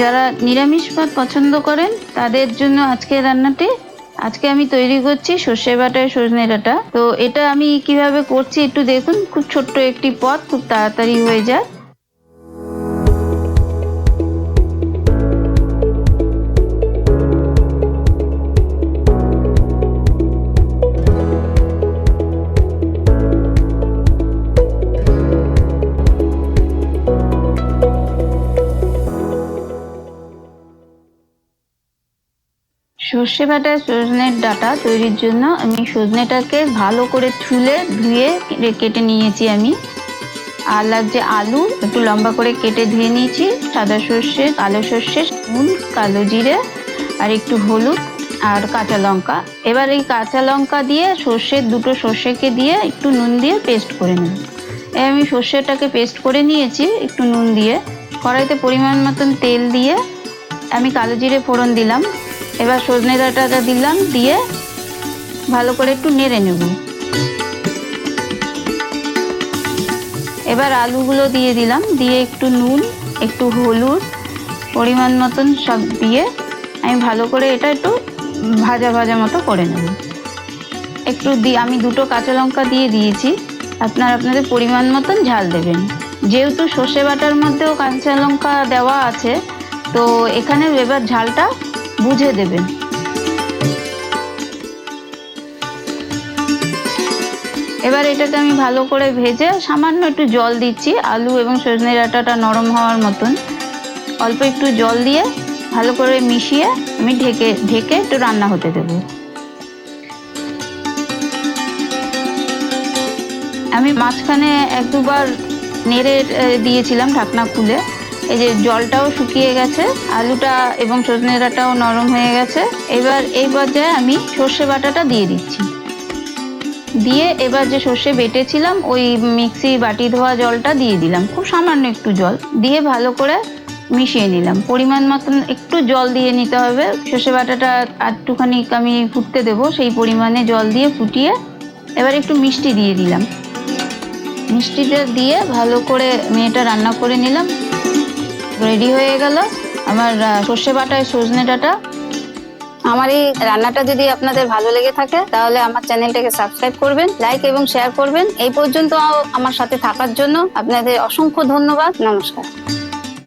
যারা নিরামিষ ভাত পছন্দ করেন, তাদের জন্য আজকে রান্নাটি, আজকে আমি তৈরি করছি সর্ষে বাটায় সজনে ডাঁটা। তো এটা আমি কীভাবে করছি একটু দেখুন, খুব ছোট্ট একটি পদ, খুব তাড়াতাড়ি হয়ে যায়। সর্ষে বাটা সজনের ডাঁটা তৈরির জন্য আমি সজনেটাকে ভালো করে ছুলে ধুয়ে কেটে নিয়েছি আমি। আর লাগছে আলু, একটু লম্বা করে কেটে ধুয়ে নিয়েছি, সাদা সর্ষে, কালো সর্ষে, নুন, কালো জিরে আর একটু হলুদ আর কাঁচা লঙ্কা। এবার এই কাঁচা লঙ্কা দিয়ে সর্ষে দুটো সর্ষেকে দিয়ে একটু নুন দিয়ে পেস্ট করে নেব। আমি সর্ষেটাকে পেস্ট করে নিয়েছি একটু নুন দিয়ে। কড়াইতে পরিমাণ মতন তেল দিয়ে আমি কালো জিরে ফোড়ন দিলাম। এবার সজনে ডাঁটাটা দিলাম, দিয়ে ভালো করে একটু নেড়ে নেব। এবার আলুগুলো দিয়ে দিলাম, দিয়ে একটু নুন, একটু হলুদ, পরিমাণ মতন সব দিয়ে আমি ভালো করে এটা একটু ভাজা ভাজা মতো করে নেব। একটু দি, আমি দুটো কাঁচা লঙ্কা দিয়ে দিয়েছি, আপনার আপনাদের পরিমাণ মতন ঝাল দেবেন। যেহেতু সর্ষে বাটার মধ্যেও কাঁচা লঙ্কা দেওয়া আছে, তো এখানে এবার ঝালটা বুঝে দেবেন এবার এটাকে আমি ভালো করে ভেজে সামান্য একটু জল দিচ্ছি, আলু এবং সজনে ডাঁটাটা নরম হওয়ার মতন। অল্প একটু জল দিয়ে ভালো করে মিশিয়ে আমি ঢেকে ঢেকে একটু রান্না হতে দেব। আমি মাঝখানে এক দুবার নেড়ে দিয়েছিলাম ঢাকনা খুলে। এই যে জলটাও শুকিয়ে গেছে, আলুটা এবং সজনে ডাঁটাও নরম হয়ে গেছে। এবার এই পর্যায়ে আমি সর্ষে বাটাটা দিয়ে দিচ্ছি। দিয়ে এবার যে সর্ষে বেটেছিলাম, ওই মিক্সি বাটি ধোয়া জলটা দিয়ে দিলাম। খুব সামান্য একটু জল দিয়ে ভালো করে মিশিয়ে নিলাম। পরিমাণ মতন একটু জল দিয়ে নিতে হবে। সর্ষে বাটাটা একটুখানি আমি ফুটতে দেবো, সেই পরিমাণে জল দিয়ে ফুটিয়ে এবার একটু মিষ্টি দিয়ে দিলাম। মিষ্টিটা দিয়ে ভালো করে মেয়েটা রান্না করে নিলাম। রেডি হয়ে গেল। আমার সর্ষে বাটায় সজনে ডাটা। আমার এই রান্নাটা যদি আপনাদের ভালো লেগে থাকে, তাহলে আমার চ্যানেলটাকে সাবস্ক্রাইব করবেন, লাইক এবং শেয়ার করবেন। এই পর্যন্ত আমার সাথে থাকার জন্য আপনাদের অসংখ্য ধন্যবাদ। নমস্কার।